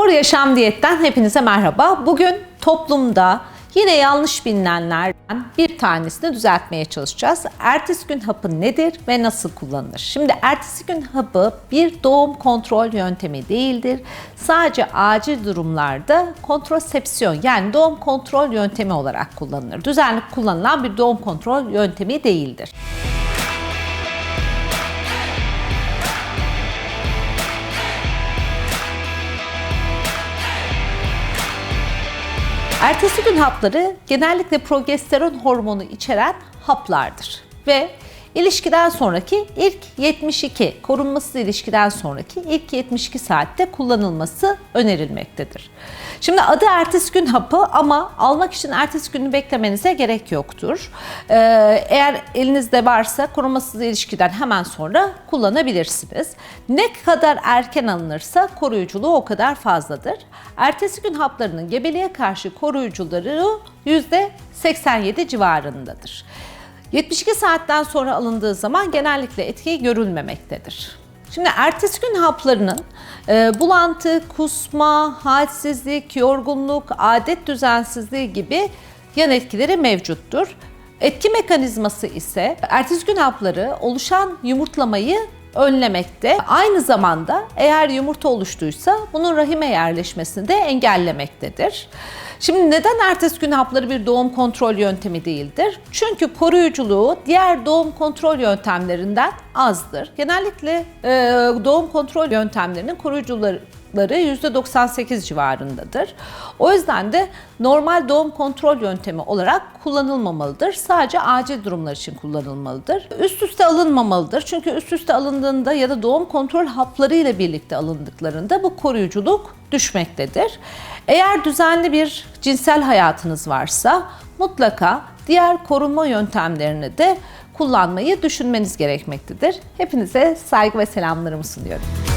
Spor Yaşam Diyet'ten hepinize merhaba. Bugün toplumda yine yanlış bilinenlerden bir tanesini düzeltmeye çalışacağız. Ertesi gün hapı nedir ve nasıl kullanılır? Şimdi ertesi gün hapı bir doğum kontrol yöntemi değildir. Sadece acil durumlarda kontrasepsiyon yani doğum kontrol yöntemi olarak kullanılır. Düzenli kullanılan bir doğum kontrol yöntemi değildir. Ertesi gün hapları genellikle progesteron hormonu içeren haplardır. Ve ilişkiden sonraki ilk 72 korunmasız ilişkiden sonraki ilk 72 saatte kullanılması önerilmektedir. Şimdi adı ertesi gün hapı ama almak için ertesi günü beklemenize gerek yoktur. Ee, eğer elinizde varsa korunmasız ilişkiden hemen sonra kullanabilirsiniz. Ne kadar erken alınırsa koruyuculuğu o kadar fazladır. Ertesi gün haplarının gebeliğe karşı koruyucuları %87 civarındadır. 72 saatten sonra alındığı zaman genellikle etki görülmemektedir. Şimdi ertesi gün haplarının e, bulantı, kusma, halsizlik, yorgunluk, adet düzensizliği gibi yan etkileri mevcuttur. Etki mekanizması ise ertesi gün hapları oluşan yumurtlamayı önlemekte. Aynı zamanda eğer yumurta oluştuysa bunun rahime yerleşmesini de engellemektedir. Şimdi neden ertesi gün hapları bir doğum kontrol yöntemi değildir? Çünkü koruyuculuğu diğer doğum kontrol yöntemlerinden azdır. Genellikle e, doğum kontrol yöntemlerinin koruyucuları %98 civarındadır. O yüzden de normal doğum kontrol yöntemi olarak kullanılmamalıdır. Sadece acil durumlar için kullanılmalıdır. Üst üste alınmamalıdır. Çünkü üst üste alındığında ya da doğum kontrol hapları ile birlikte alındıklarında bu koruyuculuk düşmektedir. Eğer düzenli bir cinsel hayatınız varsa mutlaka diğer korunma yöntemlerini de kullanmayı düşünmeniz gerekmektedir. Hepinize saygı ve selamlarımı sunuyorum.